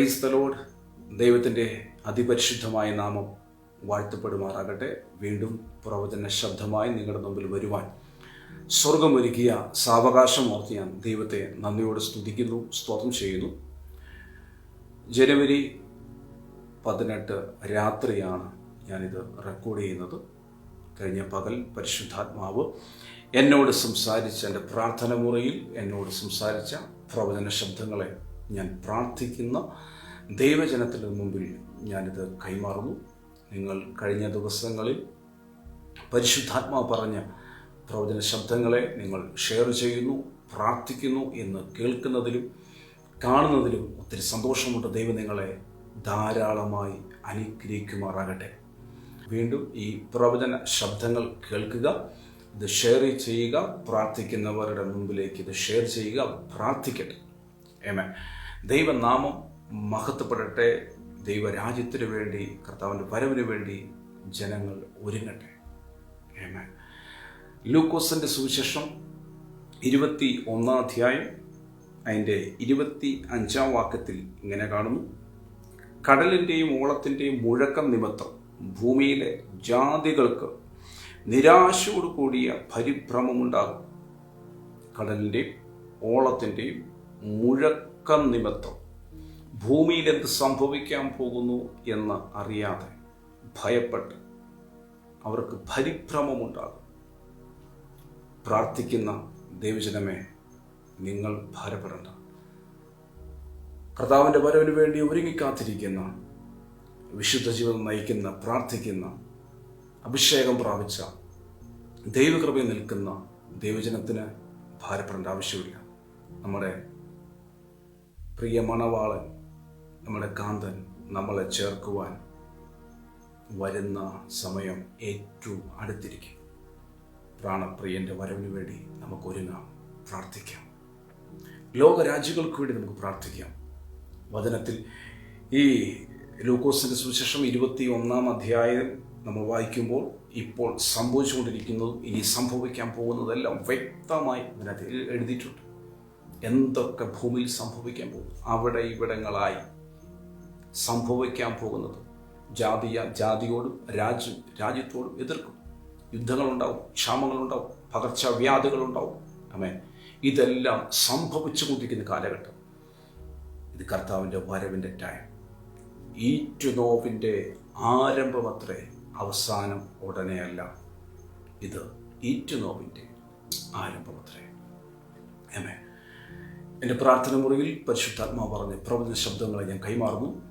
Praise the load ദൈവത്തിന്റെ അതിപരിശുദ്ധമായ നാമം വാഴ്ത്തപ്പെടുമാറാകട്ടെ. വീണ്ടും പ്രവചന ശബ്ദമായി നിങ്ങളുടെ മുമ്പിൽ വരുവാൻ സ്വർഗമൊരുക്കിയ സാവകാശം ഓർത്ത് ഞാൻ ദൈവത്തെ നന്ദിയോടെ സ്തുതിക്കുന്നു സ്തോത്രം ചെയ്യുന്നു. ജനുവരി പതിനെട്ട് രാത്രിയാണ് ഞാനിത് റെക്കോർഡ് ചെയ്യുന്നത്. കഴിഞ്ഞ പകൽ പരിശുദ്ധാത്മാവ് എന്നോട് സംസാരിച്ച എന്റെ പ്രാർത്ഥന മുറിയിൽ എന്നോട് സംസാരിച്ച പ്രവചന ശബ്ദങ്ങളെ ഞാൻ പ്രാർത്ഥിക്കുന്ന ദൈവജനത്തിന് മുമ്പിൽ ഞാനിത് കൈമാറുന്നു. നിങ്ങൾ കഴിഞ്ഞ ദിവസങ്ങളിൽ പരിശുദ്ധാത്മാവ് പറഞ്ഞ പ്രവചന ശബ്ദങ്ങളെ നിങ്ങൾ ഷെയർ ചെയ്യുന്നു പ്രാർത്ഥിക്കുന്നു എന്ന് കേൾക്കുന്നതിലും കാണുന്നതിലും ഒത്തിരി സന്തോഷമുണ്ട്. ദൈവം നിങ്ങളെ ധാരാളമായി അനുഗ്രഹിക്കുമാറാകട്ടെ. വീണ്ടും ഈ പ്രവചന ശബ്ദങ്ങൾ കേൾക്കുക ഇത് ഷെയർ ചെയ്യുക പ്രാർത്ഥിക്കുന്നവരുടെ മുമ്പിലേക്ക് ഇത് ഷെയർ ചെയ്യുക പ്രാർത്ഥിക്കട്ടെ. ഏമേ ദൈവനാമം മഹത്വപ്പെടട്ടെ. ദൈവരാജ്യത്തിനു വേണ്ടി കർത്താവിന്റെ വരവിന് വേണ്ടി ജനങ്ങൾ ഒരുങ്ങട്ടെ. ലൂക്കോസിന്റെ സുവിശേഷം ഇരുപത്തി ഒന്നാം അധ്യായം അതിന്റെ ഇരുപത്തി അഞ്ചാം വാക്യത്തിൽ ഇങ്ങനെ കാണുന്നു. കടലിന്റെയും ഓളത്തിന്റെയും മുഴക്കം നിമിത്തം ഭൂമിയിലെ ജാതികൾക്ക് നിരാശയോട് കൂടിയ പരിഭ്രമമുണ്ടാകും. കടലിന്റെയും ഓളത്തിന്റെയും മുഴക്കം നിമിത്തം ഭൂമിയിൽ എന്ത് സംഭവിക്കാൻ പോകുന്നു എന്ന് അറിയാതെ ഭയപ്പെട്ട് അവർക്ക് പരിഭ്രമമുണ്ടാകും. പ്രാർത്ഥിക്കുന്ന ദൈവജനമേ നിങ്ങൾ ഭാരപ്പെടേണ്ട. കർത്താവിന്റെ വരവിന് വേണ്ടി ഒരുങ്ങിക്കാത്തിരിക്കുന്ന വിശുദ്ധ ജീവിതം നയിക്കുന്ന പ്രാർത്ഥിക്കുന്ന അഭിഷേകം പ്രാപിച്ച ദൈവകൃപയിൽ നിൽക്കുന്ന ദൈവജനത്തിന് ഭാരപ്പെടേണ്ട ആവശ്യമില്ല. നമ്മുടെ പ്രിയ മണവാളൻ നമ്മുടെ കാന്തൻ നമ്മളെ ചേർക്കുവാൻ വരുന്ന സമയം ഏറ്റവും അടുത്തിരിക്കും പ്രാണപ്രിയന്റെ വരവിന് വേണ്ടി നമുക്ക് ഒരുങ്ങാം പ്രാർത്ഥിക്കാം. ലോകരാജ്യങ്ങൾക്ക് വേണ്ടി നമുക്ക് പ്രാർത്ഥിക്കാം. വചനത്തിൽ ഈ ലൂക്കോസിന്റെ സുവിശേഷം ഇരുപത്തി ഒന്നാം അധ്യായം നമ്മൾ വായിക്കുമ്പോൾ ഇപ്പോൾ സംഭവിച്ചുകൊണ്ടിരിക്കുന്നതും ഇനി സംഭവിക്കാൻ പോകുന്നതെല്ലാം വ്യക്തമായി അതിനകത്ത് എഴുതിയിട്ടുണ്ട്. എന്തൊക്കെ ഭൂമിയിൽ സംഭവിക്കാൻ പോകും? അവിടെ ഇവിടങ്ങളായി സംഭവിക്കാൻ പോകുന്നത് ജാതിയ ജാതിയോടും രാജ്യം രാജ്യത്തോടും എതിർക്കും. യുദ്ധങ്ങളുണ്ടാവും ക്ഷാമങ്ങളുണ്ടാവും പകർച്ചവ്യാധികളുണ്ടാവും. അമേ ഇതെല്ലാം സംഭവിച്ചു കൊണ്ടിരിക്കുന്ന കാലഘട്ടം. ഇത് കർത്താവിന്റെ വരവിന്റെ ടൈം ഈറ്റുനോവിന്റെ നോവിന്റെ ആരംഭമത്രേ അവസാനം ഉടനെയല്ല ഇത് ഈറ്റുനോവിന്റെ ആരംഭമത്രേ. അമേ എന്റെ പ്രാർത്ഥന മുറിയിൽ പരിശുദ്ധാത്മാവ് പറഞ്ഞ പ്രവചന ശബ്ദങ്ങളെ ഞാൻ കൈമാറുന്നു.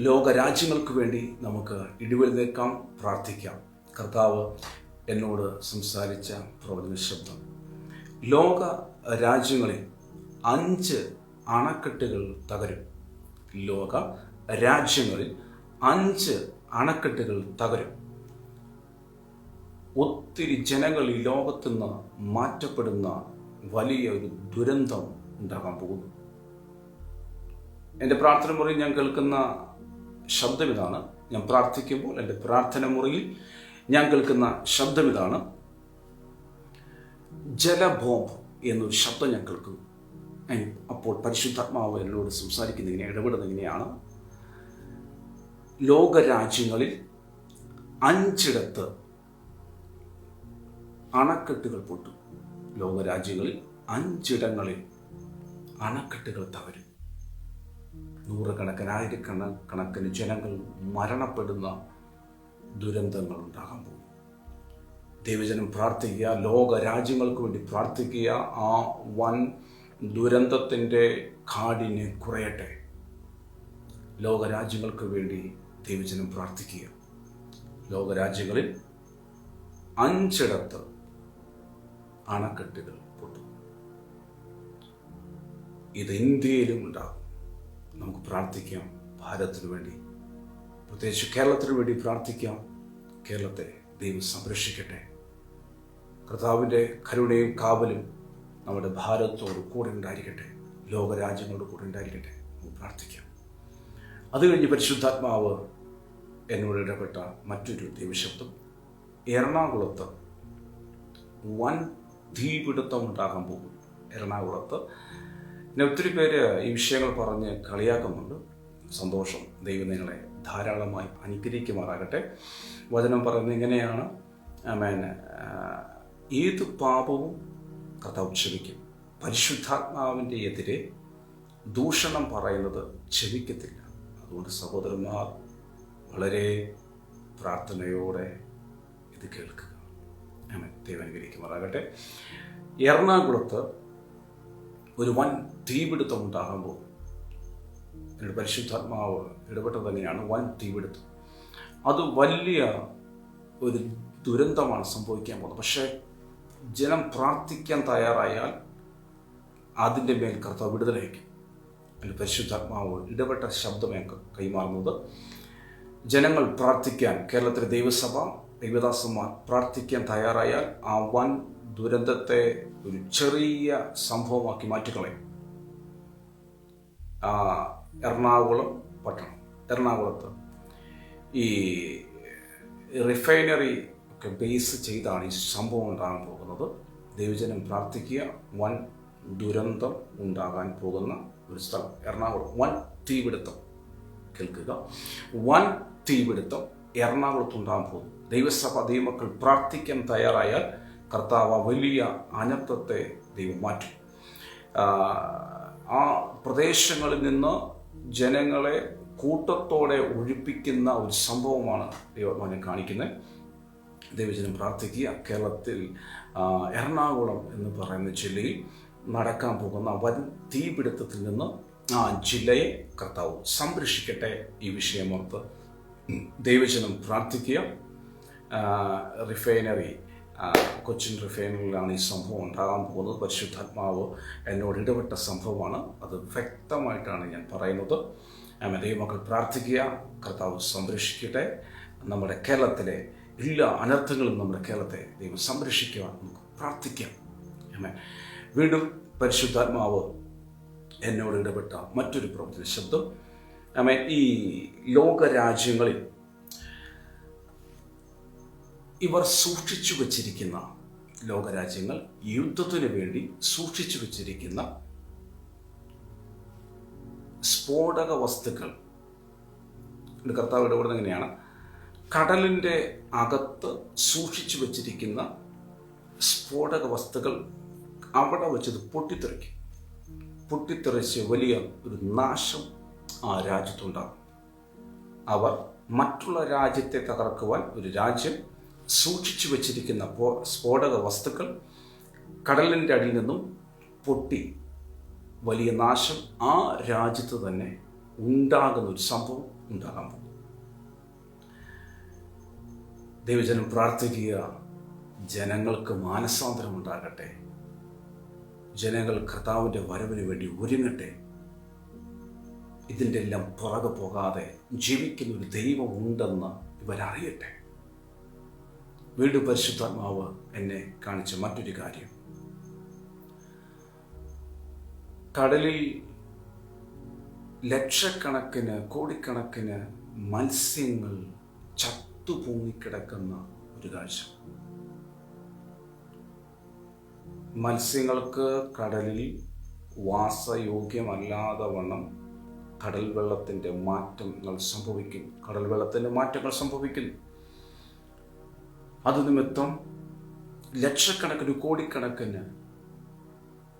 ലോകരാജ്യങ്ങൾക്ക് വേണ്ടി നമുക്ക് ഇടിവെഴുന്നേൽക്കാം പ്രാർത്ഥിക്കാം. കർത്താവ് എന്നോട് സംസാരിച്ച പ്രവചന ശബ്ദം. ലോക രാജ്യങ്ങളിൽ അഞ്ച് അണക്കെട്ടുകൾ തകരും. ലോക രാജ്യങ്ങളിൽ അഞ്ച് അണക്കെട്ടുകൾ തകരും. ഒത്തിരി ജനങ്ങൾ ഈ ലോകത്തുനിന്ന് മാറ്റപ്പെടുന്ന വലിയ ഒരു ദുരന്തം ഉണ്ടാകാൻ പോകുന്നു. എന്റെ പ്രാർത്ഥന മുറിയിൽ ഞാൻ കേൾക്കുന്ന ശബ്ദം ഇതാണ്. ഞാൻ പ്രാർത്ഥിക്കുമ്പോൾ എന്റെ പ്രാർത്ഥന മുറിയിൽ ഞാൻ കേൾക്കുന്ന ശബ്ദം ഇതാണ്. ജലബോംബ് എന്നൊരു ശബ്ദം ഞാൻ കേൾക്കുന്നു. അപ്പോൾ പരിശുദ്ധാത്മാവ് എന്നോട് സംസാരിക്കുന്ന ഇങ്ങനെ ഇടപെടുന്ന ഇങ്ങനെയാണ്. ലോകരാജ്യങ്ങളിൽ അഞ്ചിടത്ത് അണക്കെട്ടുകൾ പൊട്ടും. ലോകരാജ്യങ്ങളിൽ അഞ്ചിടങ്ങളിൽ അണക്കെട്ടുകൾ തകരും. നൂറുകണക്കിന് ആയിരക്കണ കണക്കിന് ജനങ്ങൾ മരണപ്പെടുന്ന ദുരന്തങ്ങൾ ഉണ്ടാകാൻ പോകും ദൈവജനം പ്രാർത്ഥിക്കുക ലോക രാജ്യങ്ങൾക്ക് വേണ്ടി പ്രാർത്ഥിക്കുക ആ വൻ ദുരന്തത്തിന്റെ കാടിനെ കുറയട്ടെ. ലോകരാജ്യങ്ങൾക്ക് വേണ്ടി ദൈവജനം പ്രാർത്ഥിക്കുക. ലോകരാജ്യങ്ങളിൽ അഞ്ചിടത്ത് അണക്കെട്ടുകൾ ഇത് ഇന്ത്യയിലും ഉണ്ടാകും. നമുക്ക് പ്രാർത്ഥിക്കാം. ഭാരതത്തിനു വേണ്ടി പ്രത്യേകിച്ച് കേരളത്തിനു വേണ്ടി പ്രാർത്ഥിക്കാം. കേരളത്തെ ദൈവം സംരക്ഷിക്കട്ടെ. കർത്താവിന്റെ കരുണയും കാവലും നമ്മുടെ ഭാരതത്തോട് കൂടെ ഉണ്ടായിരിക്കട്ടെ. ലോകരാജ്യങ്ങളോട് കൂടെ ഉണ്ടായിരിക്കട്ടെ. നമുക്ക് പ്രാർത്ഥിക്കാം. അത് കഴിഞ്ഞ് പരിശുദ്ധാത്മാവ് എന്നോട് ഇടപെട്ട മറ്റൊരു ദൈവശബ്ദം. എറണാകുളത്ത് വൻ തീപിടുത്തം ഉണ്ടാകാൻ പോകും എറണാകുളത്ത് പിന്നെ ഒത്തിരി പേര് ഈ വിഷയങ്ങൾ പറഞ്ഞ് കളിയാക്കുന്നുണ്ട്. സന്തോഷം ദൈവം നിങ്ങളെ ധാരാളമായി അനുഗ്രഹിക്കുമാറാകട്ടെ. വചനം പറയുന്നത് ഇങ്ങനെയാണ്. ആമേൻ. ഏത് പാപവും കർത്താവ് ക്ഷമിക്കും. പരിശുദ്ധാത്മാവിന്റെ എതിരെ ദൂഷണം പറയുന്നത് ക്ഷമിക്കത്തില്ല. അതുകൊണ്ട് സഹോദരന്മാർ വളരെ പ്രാർത്ഥനയോടെ ഇത് കേൾക്കുക. ദൈവം അനുഗ്രഹിക്കുമാറാകട്ടെ. എറണാകുളത്ത് ഒരു വൻ തീപിടുത്തം ഉണ്ടാകാൻ പോകും എന്റെ പരിശുദ്ധാത്മാവ് ഇടപെട്ടത് തന്നെയാണ് വൻ തീപിടുത്തം. അത് വലിയ ഒരു ദുരന്തമാണ് സംഭവിക്കാൻ പോകുന്നത്. പക്ഷേ ജനം പ്രാർത്ഥിക്കാൻ തയ്യാറായാൽ അതിന്റെ മേൽ കർത്താവ് വിടുതലയക്കും എന്റെ പരിശുദ്ധാത്മാവ് ഇടപെട്ട ശബ്ദമേ കൈമാറുന്നത്. ജനങ്ങൾ പ്രാർത്ഥിക്കാൻ കേരളത്തിലെ ദൈവസഭ ദൈവദാസന്മാർ പ്രാർത്ഥിക്കാൻ തയ്യാറായാൽ ആ വൻ ദുരന്തത്തെ ഒരു ചെറിയ സംഭവമാക്കി മാറ്റിക്കളയും. എറണാകുളം പട്ടണം എറണാകുളത്ത്. ഈ റിഫൈനറി ഒക്കെ ബേസ് ചെയ്താണ് ഈ സംഭവം ഉണ്ടാകാൻ പോകുന്നത്. ദൈവജനം പ്രാർത്ഥിക്കുക വൻ ദുരന്തം ഉണ്ടാകാൻ പോകുന്ന ഒരു സ്ഥലം എറണാകുളം. വൻ തീപിടുത്തം കേൾക്കുക. വൻ തീപിടുത്തം എറണാകുളത്ത് ഉണ്ടാകാൻ പോകുന്നു. ദൈവസഭ ദൈവമക്കൾ പ്രാർത്ഥിക്കാൻ തയ്യാറായാൽ കർത്താവ് വലിയ അനത്വത്തെ ദൈവം മാറ്റി. ആ, പ്രദേശങ്ങളിൽ നിന്ന് ജനങ്ങളെ കൂട്ടത്തോടെ ഒഴിപ്പിക്കുന്ന ഒരു സംഭവമാണ് ദൈവമാനെ കാണിക്കുന്നത്. ദൈവജനം പ്രാർത്ഥിക്കുക. കേരളത്തിൽ എറണാകുളം എന്ന് പറയുന്ന ജില്ലയിൽ നടക്കാൻ പോകുന്ന വൻ തീപിടുത്തത്തിൽ നിന്ന് ആ ജില്ലയെ കർത്താവ് സംരക്ഷിക്കട്ടെ ഈ വിഷയമോർത്ത് ദൈവജനം പ്രാർത്ഥിക്കുക. റിഫൈനറി കൊച്ചിൻ റിഫൈനറിയിലാണ് ഈ സംഭവം ഉണ്ടാകാൻ പോകുന്നത്. പരിശുദ്ധാത്മാവ് എന്നോട് ഇടപെട്ട സംഭവമാണ്. അത് വ്യക്തമായിട്ടാണ് ഞാൻ പറയുന്നത്. ദൈവമക്കൾ പ്രാർത്ഥിക്കുക. കർത്താവ് സംരക്ഷിക്കട്ടെ. നമ്മുടെ കേരളത്തിലെ എല്ലാ അനർത്ഥങ്ങളും നമ്മുടെ കേരളത്തെ ദൈവം സംരക്ഷിക്കുവാൻ നമുക്ക് പ്രാർത്ഥിക്കാം. ആമേ വീണ്ടും പരിശുദ്ധാത്മാവ് എന്നോട് ഇടപെട്ട മറ്റൊരു പ്രവചന ശബ്ദം. ആമേ ഈ ലോകരാജ്യങ്ങളിൽ ഇവർ സൂക്ഷിച്ചു വച്ചിരിക്കുന്ന ലോകരാജ്യങ്ങൾ യുദ്ധത്തിനു വേണ്ടി സൂക്ഷിച്ചു വച്ചിരിക്കുന്ന സ്ഫോടക വസ്തുക്കൾ. കർത്താവ് ഇടപെടുന്നത് എങ്ങനെയാണ്? കടലിന്റെ അകത്ത് സൂക്ഷിച്ചു വച്ചിരിക്കുന്ന സ്ഫോടക വസ്തുക്കൾ അവിടെ വെച്ചത് പൊട്ടിത്തെറിക്കും. പൊട്ടിത്തെറിച്ച് വലിയ ഒരു നാശം ആ രാജ്യത്തുണ്ടാകും. അവർ മറ്റുള്ള രാജ്യത്തെ തകർക്കുവാൻ ഒരു രാജ്യം സൂക്ഷിച്ചു വച്ചിരിക്കുന്ന സ്ഫോടക വസ്തുക്കൾ കടലിന്റെ അടിയിൽ നിന്നും പൊട്ടി വലിയ നാശം ആ രാജ്യത്ത് തന്നെ ഉണ്ടാകുന്ന ഒരു സംഭവം ഉണ്ടാകാൻ പോകും ദൈവജനം പ്രാർത്ഥിക്കുക ജനങ്ങൾക്ക് മാനസാന്തരം ഉണ്ടാകട്ടെ. ജനങ്ങൾ കർത്താവിന്റെ വരവിന് വേണ്ടി ഒരുങ്ങട്ടെ. ഇതിന്റെ എല്ലാം പുറകെ പോകാതെ ജീവിക്കുന്ന ഒരു ദൈവം ഉണ്ടെന്ന് ഇവരറിയട്ടെ. വീണ്ടും പരിശുദ്ധാത്മാവ് എന്നെ കാണിച്ച മറ്റൊരു കാര്യം. കടലിൽ ലക്ഷക്കണക്കിന് കോടിക്കണക്കിന് മത്സ്യങ്ങൾ ചത്തുപൊങ്ങിക്കിടക്കുന്ന ഒരു കാഴ്ച. മത്സ്യങ്ങൾക്ക് കടലിൽ വാസയോഗ്യമല്ലാതെ വണ്ണം കടൽ വെള്ളത്തിന്റെ മാറ്റങ്ങൾ സംഭവിക്കും. കടൽ വെള്ളത്തിന്റെ മാറ്റങ്ങൾ സംഭവിക്കുന്നു. അത് നിമിത്തം ലക്ഷക്കണക്കിന് കോടിക്കണക്കിന്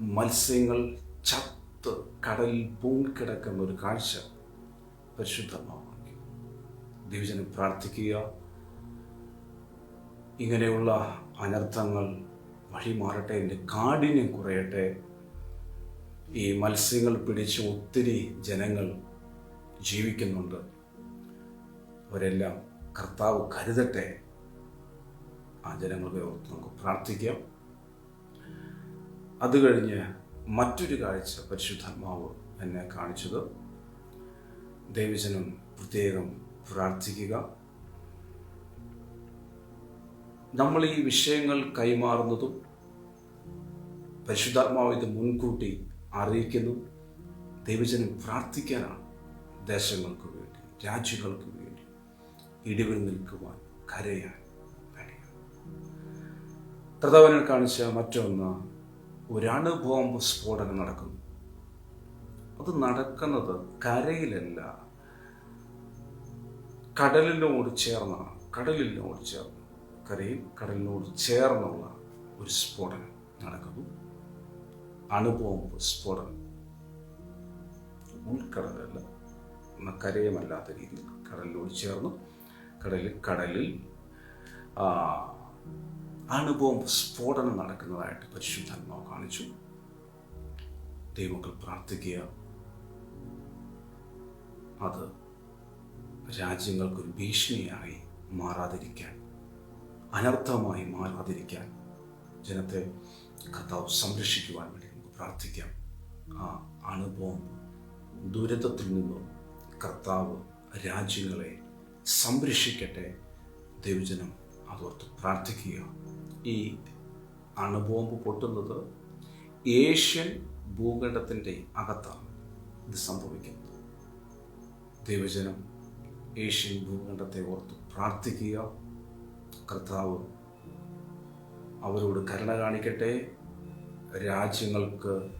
മത്സ്യങ്ങൾ ചത്ത് കടലിൽ പൂങ്ങിക്കിടക്കുന്ന ഒരു കാഴ്ച പരിശുദ്ധമാക്കി. ദൈവജനം പ്രാർത്ഥിക്കുക. ഇങ്ങനെയുള്ള അനർത്ഥങ്ങൾ വഴിമാറട്ടെ എന്റെ കാഠിന്യം കുറയട്ടെ. ഈ മത്സ്യങ്ങൾ പിടിച്ച് ഒത്തിരി ജനങ്ങൾ ജീവിക്കുന്നുണ്ട്. അവരെല്ലാം കർത്താവ് കരുതട്ടെ. ആ ഓർത്ത് നമുക്ക് പ്രാർത്ഥിക്കാം. അത് കഴിഞ്ഞ് മറ്റൊരു കാഴ്ച പരിശുദ്ധാത്മാവ് എന്നെ കാണിച്ചത്. ദൈവജനം പ്രത്യേകം പ്രാർത്ഥിക്കുക. നമ്മൾ ഈ വിഷയങ്ങൾ കൈമാറുന്നതും പരിശുദ്ധാത്മാവ് ഇത് മുൻകൂട്ടി അറിയിക്കുന്നു. ദൈവജനം പ്രാർത്ഥിക്കാനാണ് ദേശങ്ങൾക്ക് വേണ്ടി രാജ്യങ്ങൾക്ക് വേണ്ടി ഇടിവിൽ നിൽക്കുവാൻ കരയാൻ കർത്താവിനെ കാണിച്ച മറ്റൊന്ന് ഒരു അണുബോംബ് സ്ഫോടനം നടക്കുന്നു. അത് നടക്കുന്നത് കരയിലല്ല. കടലിനോട് ചേർന്നാണ്. കടലിനോട് ചേർന്ന്. കരയിൽ കടലിനോട് ചേർന്നുള്ള ഒരു സ്ഫോടനം നടക്കുന്നു. അണുബോംബ് സ്ഫോടനം. ഉൾക്കടലല്ല. കരയുമല്ലാത്ത രീതിയിൽ കടലിനോട് ചേർന്നു. കടലിൽ കടലിൽ അണുബോംബ് സ്ഫോടനം നടക്കുന്നതായിട്ട് പരിശുദ്ധാത്മാവ് കാണിച്ചു. ദൈവങ്ങൾ പ്രാർത്ഥിക്കുക. അത് രാജ്യങ്ങൾക്കൊരു ഭീഷണിയായി മാറാതിരിക്കാൻ അനർത്ഥമായി മാറാതിരിക്കാൻ ജനത്തെ കർത്താവ് സംരക്ഷിക്കുവാൻ വേണ്ടി നമുക്ക് പ്രാർത്ഥിക്കാം. ആ അനുഭവം ദുരിതത്തിൽ നിന്നും കർത്താവ് രാജ്യങ്ങളെ സംരക്ഷിക്കട്ടെ. ദൈവജനം അതോർത്ത് പ്രാർത്ഥിക്കുക. ഈ അണുബോംബ് പൊട്ടുന്നത് ഏഷ്യൻ ഭൂഖണ്ഡത്തിന്റെ അകത്താണ് ഇത് സംഭവിക്കുന്നത്. ദൈവജനം ഏഷ്യൻ ഭൂഖണ്ഡത്തെ ഓർത്ത് പ്രാർത്ഥിക്കുക. കർത്താവ് അവരോട് കരുണ കാണിക്കട്ടെ. രാജ്യങ്ങൾക്ക്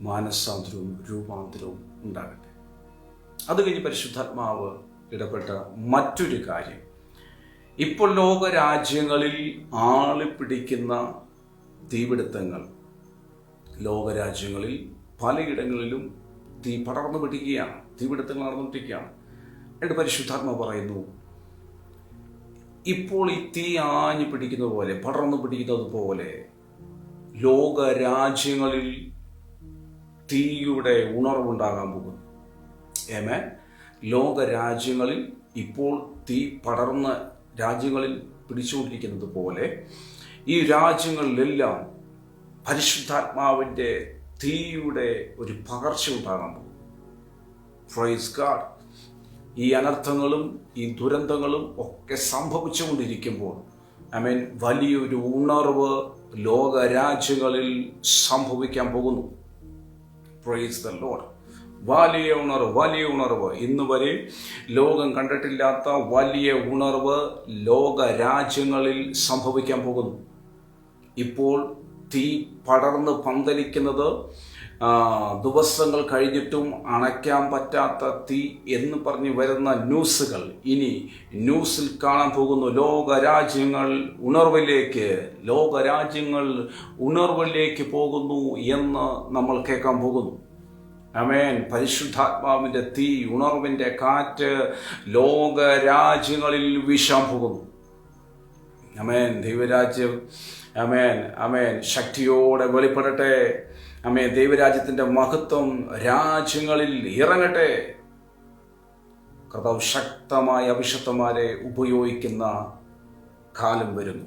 മാനസാന്തരവും രൂപാന്തരവും ഉണ്ടാകട്ടെ. അത് കഴിഞ്ഞ് പരിശുദ്ധാത്മാവ് ഇടപെട്ട മറ്റൊരു കാര്യം ഇപ്പോൾ ലോക രാജ്യങ്ങളിൽ ആളിപ്പിടിക്കുന്ന തീപിടുത്തങ്ങൾ. ലോകരാജ്യങ്ങളിൽ പലയിടങ്ങളിലും തീ പടർന്നു പിടിക്കുകയാണ്. തീപിടുത്തങ്ങൾ നടന്നുകൊണ്ടിരിക്കുകയാണ്. എന്നിട്ട് പരിശുദ്ധാത്മ പറയുന്നു ഇപ്പോൾ ഈ തീ ആഞ്ഞു പിടിക്കുന്നത് പോലെ പടർന്നു പിടിക്കുന്നത് പോലെ ലോകരാജ്യങ്ങളിൽ തീയുടെ ഉണർവുണ്ടാകാൻ പോകുന്നു. ഏമേ ലോകരാജ്യങ്ങളിൽ ഇപ്പോൾ തീ പടർന്ന് രാജ്യങ്ങളിൽ പിടിച്ചുകൊണ്ടിരിക്കുന്നത് പോലെ ഈ രാജ്യങ്ങളിലെല്ലാം പരിശുദ്ധാത്മാവിന്റെ തീയുടെ ഒരു പകർച്ച ഉണ്ടാകാൻ പോകും ഫ്രൈസ് ഈ അനർത്ഥങ്ങളും ഈ ദുരന്തങ്ങളും ഒക്കെ സംഭവിച്ചുകൊണ്ടിരിക്കുമ്പോൾ ഐ മീൻ വലിയൊരു ഉണർവ് ലോകരാജ്യങ്ങളിൽ സംഭവിക്കാൻ പോകുന്നു. പ്രൈസ് ദ ലോഡ് വലിയ ഉണർവ് വലിയ ഉണർവ്. ഇന്ന് വരെ ലോകം കണ്ടിട്ടില്ലാത്ത വലിയ ഉണർവ് ലോക രാജ്യങ്ങളിൽ സംഭവിക്കാൻ പോകുന്നു. ഇപ്പോൾ തീ പടർന്ന് പന്തലിക്കുന്നത് ദിവസങ്ങൾ കഴിഞ്ഞിട്ടും അണയ്ക്കാൻ പറ്റാത്ത തീ എന്ന് പറഞ്ഞ് വരുന്ന ന്യൂസുകൾ ഇനി ന്യൂസിൽ കാണാൻ പോകുന്നു. ലോകരാജ്യങ്ങൾ ഉണർവിലേക്ക് ലോകരാജ്യങ്ങൾ ഉണർവിലേക്ക് പോകുന്നു എന്ന് നമ്മൾ കേൾക്കാൻ പോകുന്നു. അമേൻ പരിശുദ്ധാത്മാവിന്റെ തീ ഉണർവിന്റെ കാറ്റ് ലോകരാജ്യങ്ങളിൽ വിഷം പോകുന്നു അമേൻ ദൈവരാജ്യം അമേൻ അമേൻ ശക്തിയോടെ വെളിപ്പെടട്ടെ. അമേൻ ദൈവരാജ്യത്തിന്റെ മഹത്വം രാജ്യങ്ങളിൽ ഇറങ്ങട്ടെ. കർത്താവ് ശക്തമായ അഭിഷക്തന്മാരെ ഉപയോഗിക്കുന്ന കാലം വരുന്നു.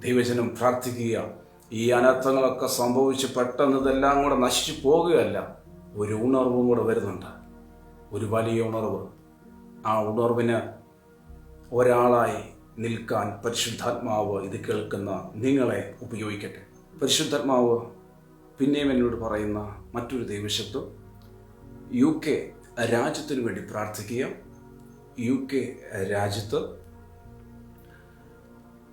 ദൈവജനം പ്രാർത്ഥിക്കുക. ഈ അനർത്ഥങ്ങളൊക്കെ സംഭവിച്ച് പെട്ടെന്ന് ഇതെല്ലാം കൂടെ നശിച്ചു പോകുകയല്ല. ഒരു ഉണർവും കൂടെ വരുന്നുണ്ട്. ഒരു വലിയ ഉണർവ്. ആ ഉണർവിന് ഒരാളായി നിൽക്കാൻ പരിശുദ്ധാത്മാവ് ഇത് കേൾക്കുന്ന നിങ്ങളെ ഉപയോഗിക്കട്ടെ. പരിശുദ്ധാത്മാവ് പിന്നെയും എന്നോട് പറയുന്ന മറ്റൊരു ദൈവശബ്ദം. യു കെ രാജ്യത്തിനു വേണ്ടി പ്രാർത്ഥിക്കുക. യു കെ രാജ്യത്ത്.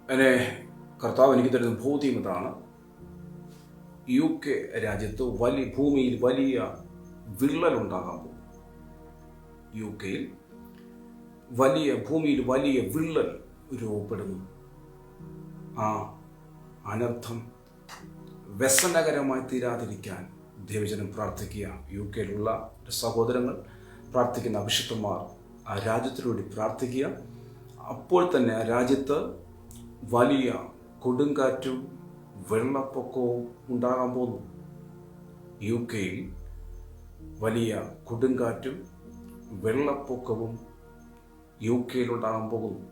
എന്നെ കർത്താവ് എനിക്ക് തരുന്ന ബോധ്യം ഇതാണ്. യു കെ രാജ്യത്ത് വലിയ ഭൂമിയിൽ വലിയ വിള്ളലുണ്ടാകാൻ പോകും. യു കെയിൽ വലിയ ഭൂമിയിൽ വലിയ വിള്ളൽ രൂപപ്പെടുന്നു. ആ അനർത്ഥം വ്യസനകരമായി തീരാതിരിക്കാൻ ദേവജനം പ്രാർത്ഥിക്കുക. യു കെയിലുള്ള സഹോദരങ്ങൾ പ്രാർത്ഥിക്കുന്ന അഭിഷിക്തന്മാർ ആ രാജ്യത്തിനുവേണ്ടി പ്രാർത്ഥിക്കുക. അപ്പോൾ തന്നെ ആ രാജ്യത്ത് വലിയ കൊടുങ്കാറ്റും വെള്ളപ്പൊക്കവും ഉണ്ടാകാൻ പോകുന്നു. യു കെയിൽ വലിയ കൊടുങ്കാറ്റും വെള്ളപ്പൊക്കവും യു കെയിലുണ്ടാകാൻ പോകുന്നു.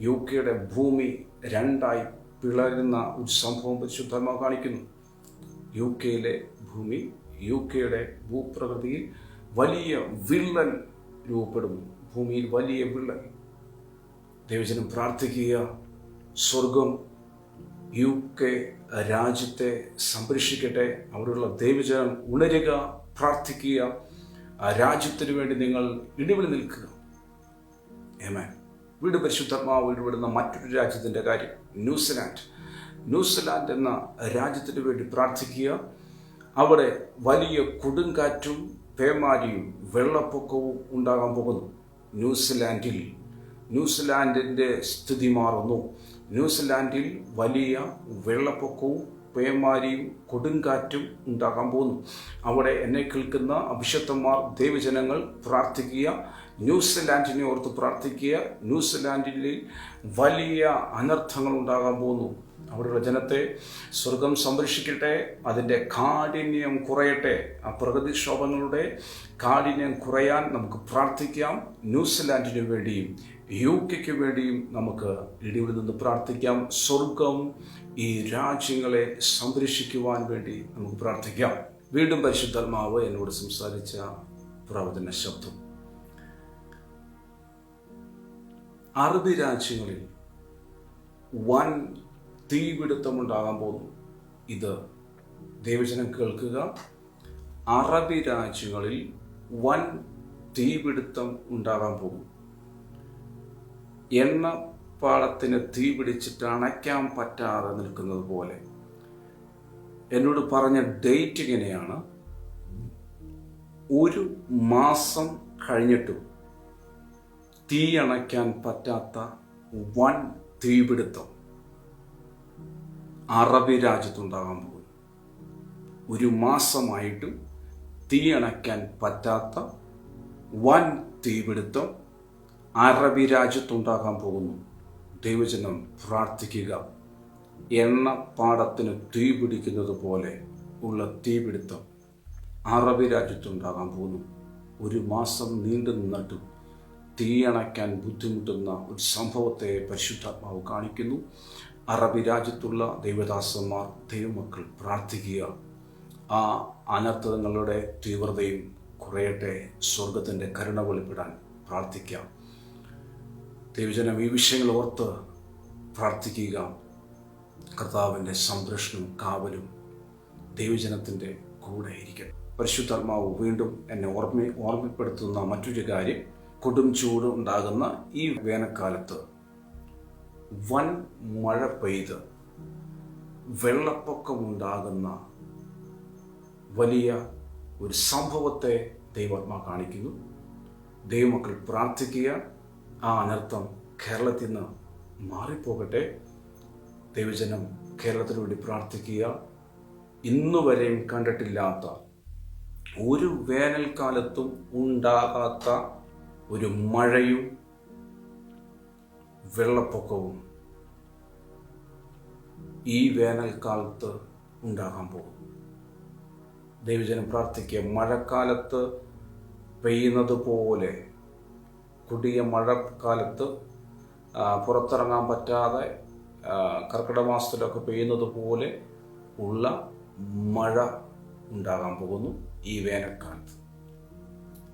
യു കെയുടെ ഭൂമി രണ്ടായി പിളരുന്ന ഒരു സംഭവം പരിശുദ്ധമാ കാണിക്കുന്നു. യു കെയിലെ ഭൂമി യു കെയുടെ ഭൂപ്രകൃതിയിൽ വലിയ വിള്ളൽ രൂപപ്പെടുന്നു. ഭൂമിയിൽ വലിയ വിള്ളൽ. ദൈവജനം പ്രാർത്ഥിക്കുക. സ്വർഗം യു കെ രാജ്യത്തെ സംരക്ഷിക്കട്ടെ അവിടെയുള്ള ദൈവജനം ഉണരുക പ്രാർത്ഥിക്കുക രാജ്യത്തിനു വേണ്ടി നിങ്ങൾ ഇടിവിളി നിൽക്കുക. ഏമാൻ വീട് പരിശുദ്ധമാവ് ഇടപെടുന്ന മറ്റൊരു രാജ്യത്തിന്റെ കാര്യം ന്യൂസിലാൻഡ്. ന്യൂസിലാൻഡ് എന്ന രാജ്യത്തിന് വേണ്ടി പ്രാർത്ഥിക്കുക. അവിടെ വലിയ കൊടുങ്കാറ്റും പേമാരിയും വെള്ളപ്പൊക്കവും ഉണ്ടാകാൻ പോകുന്നു. ന്യൂസിലാൻഡിൽ. ന്യൂസിലാൻഡിന്റെ സ്ഥിതി മാറുന്നു. ന്യൂസിലാൻഡിൽ വലിയ വെള്ളപ്പൊക്കവും പേമാരിയും കൊടുങ്കാറ്റും ഉണ്ടാകാൻ പോകുന്നു. അവിടെ എന്നെ കേൾക്കുന്ന അഭിഷത്തന്മാർ ദൈവജനങ്ങൾ പ്രാർത്ഥിക്കുക ന്യൂസിലാൻഡിനെ ഓർത്ത് പ്രാർത്ഥിക്കുക ന്യൂസിലാൻഡിൽ വലിയ അനർത്ഥങ്ങൾ ഉണ്ടാകാൻ പോകുന്നു. അവിടെയുള്ള ജനത്തെ സ്വർഗം സംരക്ഷിക്കട്ടെ അതിന്റെ കാഠിന്യം കുറയട്ടെ ആ പ്രകൃതിക്ഷോഭങ്ങളുടെ കാഠിന്യം കുറയാൻ നമുക്ക് പ്രാർത്ഥിക്കാം. ന്യൂസിലാൻഡിനു വേണ്ടിയും യു കെക്ക് വേണ്ടിയും നമുക്ക് ഇടിവിൽ നിന്ന് പ്രാർത്ഥിക്കാം. സ്വർഗം ഈ രാജ്യങ്ങളെ സംരക്ഷിക്കുവാൻ വേണ്ടി നമുക്ക് പ്രാർത്ഥിക്കാം. വീണ്ടും പരിശുദ്ധാത്മാവ് എന്നോട് സംസാരിച്ച പ്രവചന ശബ്ദം. അറബി രാജ്യങ്ങളിൽ വൻ തീപിടുത്തമുണ്ടാകാൻ പോകുന്നു. ഇത് ദൈവജനം കേൾക്കുക. അറബി രാജ്യങ്ങളിൽ വൻ തീപിടുത്തം ഉണ്ടാകാൻ പോകും എണ്ണപ്പാടത്തിന് തീ പിടിച്ചിട്ട് അണയ്ക്കാൻ പറ്റാതെ നിൽക്കുന്നത് പോലെ. എന്നോട് പറഞ്ഞ ഡേറ്റ് ഇങ്ങനെയാണ്. ഒരു മാസം കഴിഞ്ഞിട്ടും തീ അണയ്ക്കാൻ പറ്റാത്ത വൻ തീപിടുത്തം അറബി രാജ്യത്തുണ്ടാകാൻ പോകും ഒരു മാസമായിട്ടും തീ അണയ്ക്കാൻ പറ്റാത്ത വൻ തീപിടുത്തം അറബി രാജ്യത്തുണ്ടാകാൻ പോകുന്നു. ദൈവജനം പ്രാർത്ഥിക്കുക. എണ്ണ പാടത്തിന് തീ പിടിക്കുന്നത് പോലെ ഉള്ള തീപിടുത്തം അറബി രാജ്യത്തുണ്ടാകാൻ പോകുന്നു. ഒരു മാസം നീണ്ടു നിന്നിട്ടും തീയണയ്ക്കാൻ ബുദ്ധിമുട്ടുന്ന ഒരു സംഭവത്തെ പരിശുദ്ധാത്മാവ് കാണിക്കുന്നു. അറബി രാജ്യത്തുള്ള ദൈവദാസന്മാർ ദൈവമക്കൾ പ്രാർത്ഥിക്കുക. ആ അനർത്ഥങ്ങളുടെ തീവ്രതയും കുറയട്ടെ സ്വർഗത്തിന്റെ കരുണ വെളിപ്പെടാൻ പ്രാർത്ഥിക്കാം. ദൈവജനം ഈ വിഷയങ്ങൾ ഓർത്ത് പ്രാർത്ഥിക്കുക. കർത്താവിന്റെ സംരക്ഷണവും കാവലും ദൈവജനത്തിന്റെ കൂടെ ഇരിക്കട്ടെ. പരിശുദ്ധാത്മാവ് വീണ്ടും എന്നെ ഓർമ്മ ഓർമ്മപ്പെടുത്തുന്ന മറ്റൊരു കാര്യം. കൊടും ചൂട് ഉണ്ടാകുന്ന ഈ വേനൽക്കാലത്ത് വൻ മഴ പെയ്ത് വെള്ളപ്പൊക്കമുണ്ടാകുന്ന വലിയ ഒരു സംഭവത്തെ ദൈവാത്മാ കാണിക്കുന്നു. ദൈവമക്കൾ പ്രാർത്ഥിക്കുക. ആ അനർത്ഥം കേരളത്തിൽ നിന്ന് മാറിപ്പോകട്ടെ. ദൈവജനം കേരളത്തിന് വേണ്ടി പ്രാർത്ഥിക്കുക. ഇന്നുവരെയും കണ്ടിട്ടില്ലാത്ത ഒരു വേനൽക്കാലത്തും ഉണ്ടാകാത്ത ഒരു മഴയും വെള്ളപ്പൊക്കവും ഈ വേനൽക്കാലത്ത് ഉണ്ടാകാൻ പോകും. ദൈവജനം പ്രാർത്ഥിക്കുക. മഴക്കാലത്ത് പെയ്യുന്നത് പോലെ കൊടിയ മഴക്കാലത്ത് പുറത്തിറങ്ങാൻ പറ്റാതെ കർക്കിടമാസത്തിലൊക്കെ പെയ്യുന്നത് പോലെ ഉള്ള മഴ ഉണ്ടാകാൻ പോകുന്നു ഈ വേനൽക്കാലത്ത്.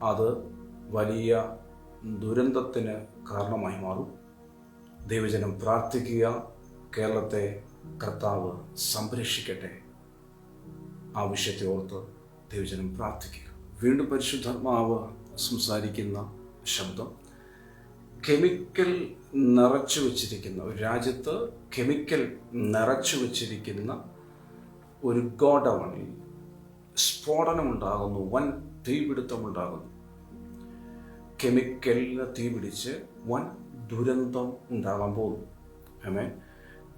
അത് വലിയ ദുരന്തത്തിന് കാരണമായി മാറും. ദൈവജനം പ്രാർത്ഥിക്കുക കേരളത്തെ കർത്താവ് സംരക്ഷിക്കട്ടെ. ആ വിഷയത്തെ ഓർത്ത് ദൈവജനം പ്രാർത്ഥിക്കുക. വീണ്ടും പരിശുദ്ധാത്മാവ് സംസാരിക്കുന്ന ശബ്ദം. കെമിക്കൽ നിറച്ചു വച്ചിരിക്കുന്ന ഒരു രാജ്യത്ത് കെമിക്കൽ നിറച്ചു വച്ചിരിക്കുന്ന ഒരു ഗോഡവണിൽ സ്ഫോടനമുണ്ടാകുന്നു വൻ തീപിടുത്തമുണ്ടാകുന്നു. കെമിക്കലിന് തീപിടിച്ച് വൻ ദുരന്തം ഉണ്ടാകാൻ പോകുന്നു. ആമേ.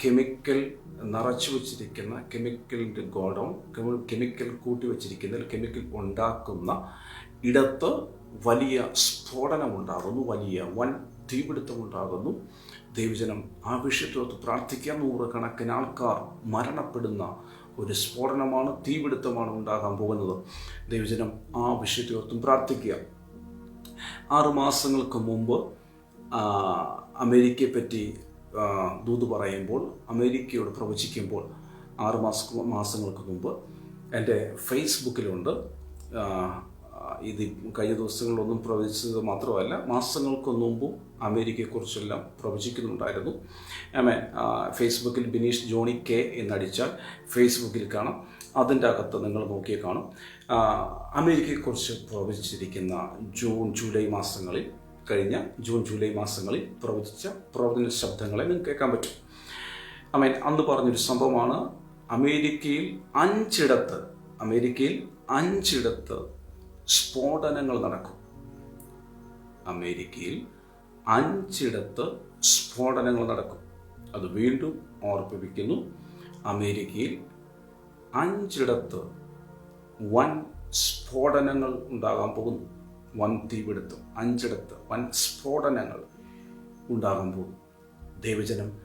കെമിക്കൽ നിറച്ചു വച്ചിരിക്കുന്ന കെമിക്കലിന്റെ ഗോഡൗൺ കെമിക്കൽ കൂട്ടി വച്ചിരിക്കുന്ന കെമിക്കൽ ഉണ്ടാക്കുന്ന ഇടത്ത് വലിയ സ്ഫോടനമുണ്ടാകുന്നു വലിയ വൻ തീപിടുത്തം ഉണ്ടാകുന്നു ദൈവജനം ആ വിഷയത്തോട്ട് പ്രാർത്ഥിക്കാൻ നൂറുകണക്കിന് ആൾക്കാർ മരണപ്പെടുന്ന ഒരു സ്ഫോടനമാണ് തീപിടുത്തമാണ് ഉണ്ടാകാൻ പോകുന്നത്. ദൈവജനം ആ വിഷയത്തോർത്തും പ്രാർത്ഥിക്കുക. ആറ് മാസങ്ങൾക്ക് മുമ്പ് അമേരിക്കയെ പറ്റി ദൂത് പറയുമ്പോൾ അമേരിക്കയോട് പ്രവചിക്കുമ്പോൾ ആറ് മാസ മാസങ്ങൾക്ക് മുമ്പ് എന്റെ ഫേസ്ബുക്കിലുണ്ട്. ഇത് കഴിഞ്ഞ ദിവസങ്ങളിലൊന്നും പ്രവചിച്ചത് മാത്രമല്ല മാസങ്ങൾക്ക് മുമ്പും അമേരിക്കയെക്കുറിച്ചെല്ലാം പ്രവചിക്കുന്നുണ്ടായിരുന്നു. ആമേ ഫേസ്ബുക്കിൽ ബിനീഷ് ജോണി കെ എന്നടിച്ചാൽ ഫേസ്ബുക്കിൽ കാണാം. അതിന്റെ അകത്ത് നിങ്ങൾ നോക്കിയേ കാണും. അമേരിക്കയെക്കുറിച്ച് പ്രവചിച്ചിരിക്കുന്ന ജൂൺ ജൂലൈ മാസങ്ങളിൽ കഴിഞ്ഞ ജൂൺ ജൂലൈ മാസങ്ങളിൽ പ്രവചിച്ച പ്രവചന ശബ്ദങ്ങളെ നിങ്ങൾക്ക് കേൾക്കാൻ പറ്റും. അമേൻ അന്ന് പറഞ്ഞൊരു സംഭവമാണ് അമേരിക്കയിൽ അഞ്ചിടത്ത് അമേരിക്കയിൽ അഞ്ചിടത്ത് സ്ഫോടനങ്ങൾ നടക്കും. അമേരിക്കയിൽ അഞ്ചിടത്ത് സ്ഫോടനങ്ങൾ നടക്കും. അത് വീണ്ടും ഓർപ്പിപ്പിക്കുന്നു അമേരിക്കയിൽ അഞ്ചിടത്ത് വൻ സ്ഫോടനങ്ങൾ ഉണ്ടാകാൻ പോകുന്നു. വൻ തീപിടുത്തം. അഞ്ചിടത്ത് വൻ സ്ഫോടനങ്ങൾ ഉണ്ടാകാൻ പോകുന്നു. ദൈവജനം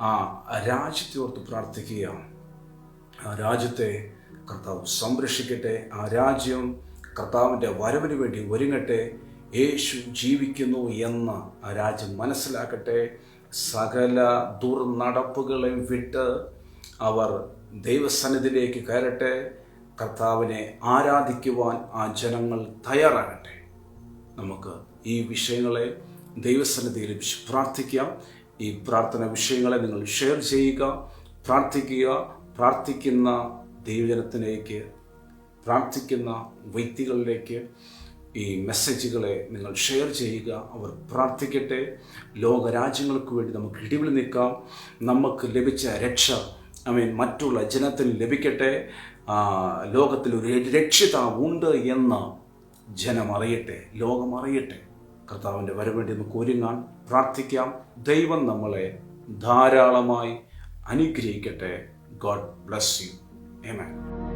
ആ രാജ്യത്തെ ഓർത്ത് പ്രാർത്ഥിക്കുകയാണ്. ആ രാജ്യത്തെ കർത്താവ് സംരക്ഷിക്കട്ടെ. ആ രാജ്യം കർത്താവിന്റെ വരവിന് വേണ്ടി ഒരുങ്ങട്ടെ യേശു ജീവിക്കുന്നു എന്ന് രാജ്യം മനസ്സിലാക്കട്ടെ. സകല ദുർനടപ്പുകളെ വിട്ട് അവർ ദൈവസന്നിധിയിലേക്ക് കയറട്ടെ. കർത്താവിനെ ആരാധിക്കുവാൻ ആ ജനങ്ങൾ തയ്യാറാകട്ടെ. നമുക്ക് ഈ വിഷയങ്ങളെ ദൈവസന്നിധിയിൽ പ്രാർത്ഥിക്കാം. ഈ പ്രാർത്ഥന വിഷയങ്ങളെ നിങ്ങൾ ഷെയർ ചെയ്യുക പ്രാർത്ഥിക്കുക പ്രാർത്ഥിക്കുന്ന ദൈവജനത്തിലേക്ക് പ്രാർത്ഥിക്കുന്ന വ്യക്തികളിലേക്ക് ഈ മെസ്സേജുകളെ നിങ്ങൾ ഷെയർ ചെയ്യുക. അവർ പ്രാർത്ഥിക്കട്ടെ. ലോകരാജ്യങ്ങൾക്ക് വേണ്ടി നമുക്ക് ഇടിവിൽ നിൽക്കാം. നമുക്ക് ലഭിച്ച രക്ഷ ഐ മീൻ മറ്റുള്ള ജനത്തിന് ലഭിക്കട്ടെ. ലോകത്തിൽ ഒരു രക്ഷിതാവുണ്ട് എന്ന് ജനം അറിയട്ടെ. ലോകം അറിയട്ടെ. കർത്താവിന്റെ വരവേണ്ടി നമുക്ക് ഒരുങ്ങാൻ പ്രാർത്ഥിക്കാം. ദൈവം നമ്മളെ ധാരാളമായി അനുഗ്രഹിക്കട്ടെ. God bless you. Amen.